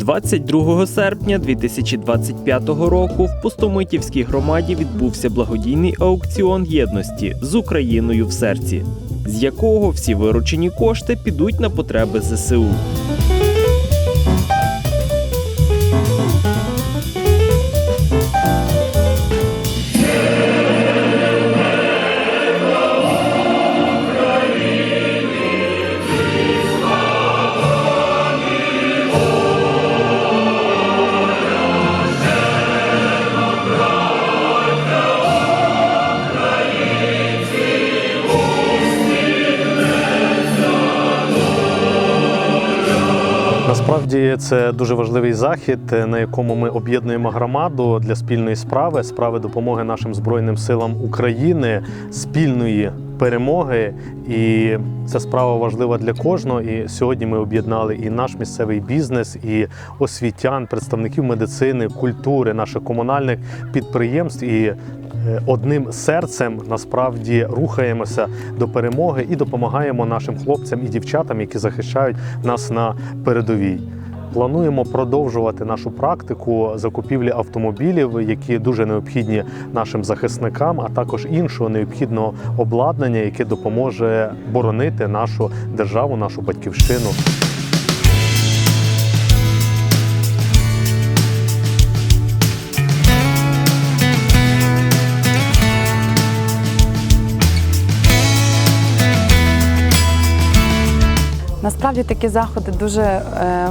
22 серпня 2025 року в Пустомитівській громаді відбувся благодійний аукціон єдності з Україною в серці, з якого всі виручені кошти підуть на потреби ЗСУ. Насправді це дуже важливий захід, на якому ми об'єднуємо громаду для спільної справи, справи допомоги нашим збройним силам України, спільної перемоги. І ця справа важлива для кожного. І сьогодні ми об'єднали і наш місцевий бізнес, і освітян, представників медицини, культури, наших комунальних підприємств. І одним серцем насправді рухаємося до перемоги і допомагаємо нашим хлопцям і дівчатам, які захищають нас на передовій. Плануємо продовжувати нашу практику закупівлі автомобілів, які дуже необхідні нашим захисникам, а також іншого необхідного обладнання, яке допоможе боронити нашу державу, нашу батьківщину. Насправді такі заходи дуже е,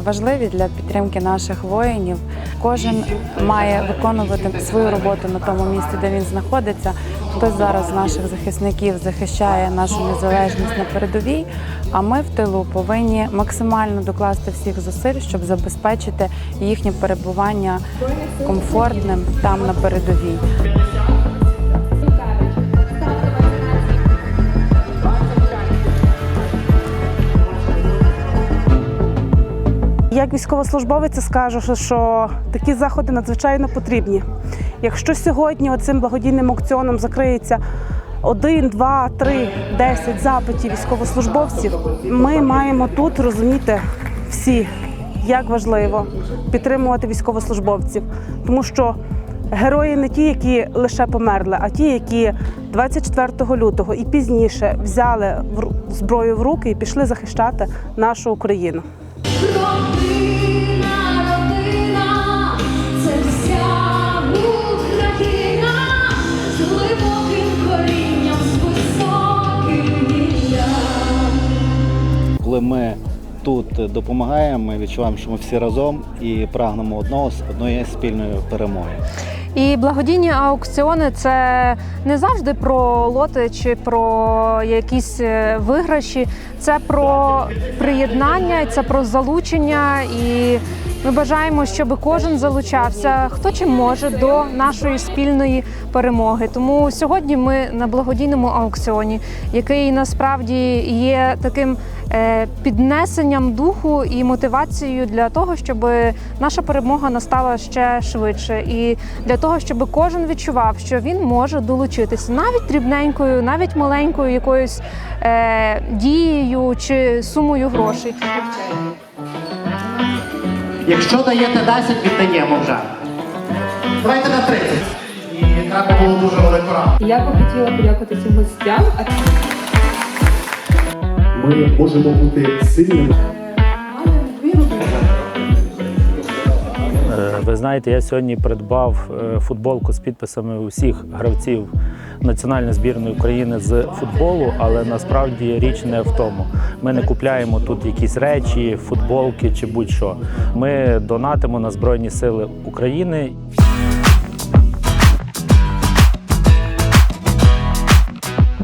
важливі для підтримки наших воїнів. Кожен має виконувати свою роботу на тому місці, де він знаходиться. Хтось зараз з наших захисників захищає нашу незалежність на передовій. А ми в тилу повинні максимально докласти всіх зусиль, щоб забезпечити їхнє перебування комфортним там на передовій. Як військовослужбовець скажу, що, такі заходи надзвичайно потрібні. Якщо сьогодні цим благодійним аукціоном закриється один, два, три, десять запитів військовослужбовців, ми маємо тут розуміти всі, як важливо підтримувати військовослужбовців, тому що герої не ті, які лише померли, а ті, які 24 лютого і пізніше взяли зброю в руки і пішли захищати нашу Україну. Ми тут допомагаємо, ми відчуваємо, що ми всі разом і прагнемо одного з одної спільної перемоги. І благодійні аукціони це не завжди про лоти чи про якісь е, виграші. Це про приєднання, це про залучення. І ми бажаємо, щоб кожен залучався, хто чим може до нашої спільної перемоги. Тому сьогодні ми на благодійному аукціоні, який насправді є таким е, піднесенням духу і мотивацією для того, щоб наша перемога настала ще швидше, і для того, щоб кожен відчував, що він може долучитися навіть дрібненькою, навіть маленькою якоюсь е, дією чи сумою грошей. Якщо даєте 10, віддаємо вже. Давайте на 30. І треба було дуже велику раму. Я би хотіла подякувати всім гостям. Ми можемо бути сильними. Ви знаєте, я сьогодні придбав е, футболку з підписами усіх гравців національної збірної України з футболу, але насправді річ не в тому. Ми не купляємо тут якісь речі, футболки чи будь-що. Ми донатимо на Збройні Сили України.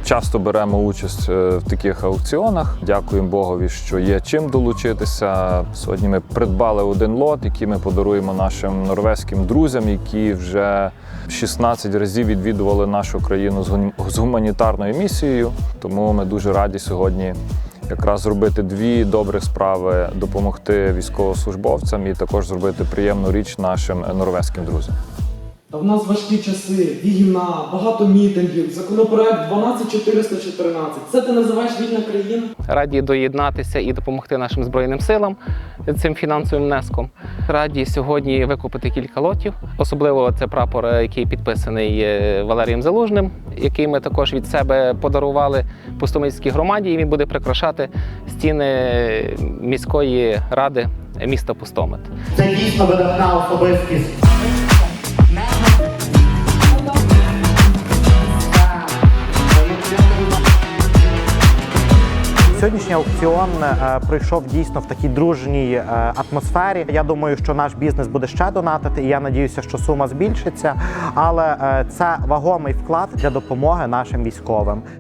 Часто беремо участь е, в таких аукціонах. Дякуємо Богові, що є чим долучитися. Сьогодні ми придбали один лот, який ми подаруємо нашим норвезьким друзям, які вже 16 разів відвідували нашу країну з гуманітарною місією. Тому ми дуже раді сьогодні якраз зробити дві добрі справи, допомогти військовослужбовцям і також зробити приємну річ нашим норвезьким друзям. В нас важкі часи, війна, багато мітингів, законопроект 12414. Це ти називаєш вільна країна? Раді доєднатися і допомогти нашим збройним силам цим фінансовим внеском. Раді сьогодні викупити кілька лотів. Особливо це прапор, е, який підписаний е, Валерієм Залужним, який ми також від себе подарували Пустомельській громаді. І він буде прикрашати стіни міської ради міста Пустомет. Це дійсно видатна особистість. Сьогоднішній аукціон е, пройшов дійсно в такій дружній е, атмосфері. Я думаю, що наш бізнес буде ще донатити, і я надіюся, що сума збільшиться. Але е, це вагомий вклад для допомоги нашим військовим.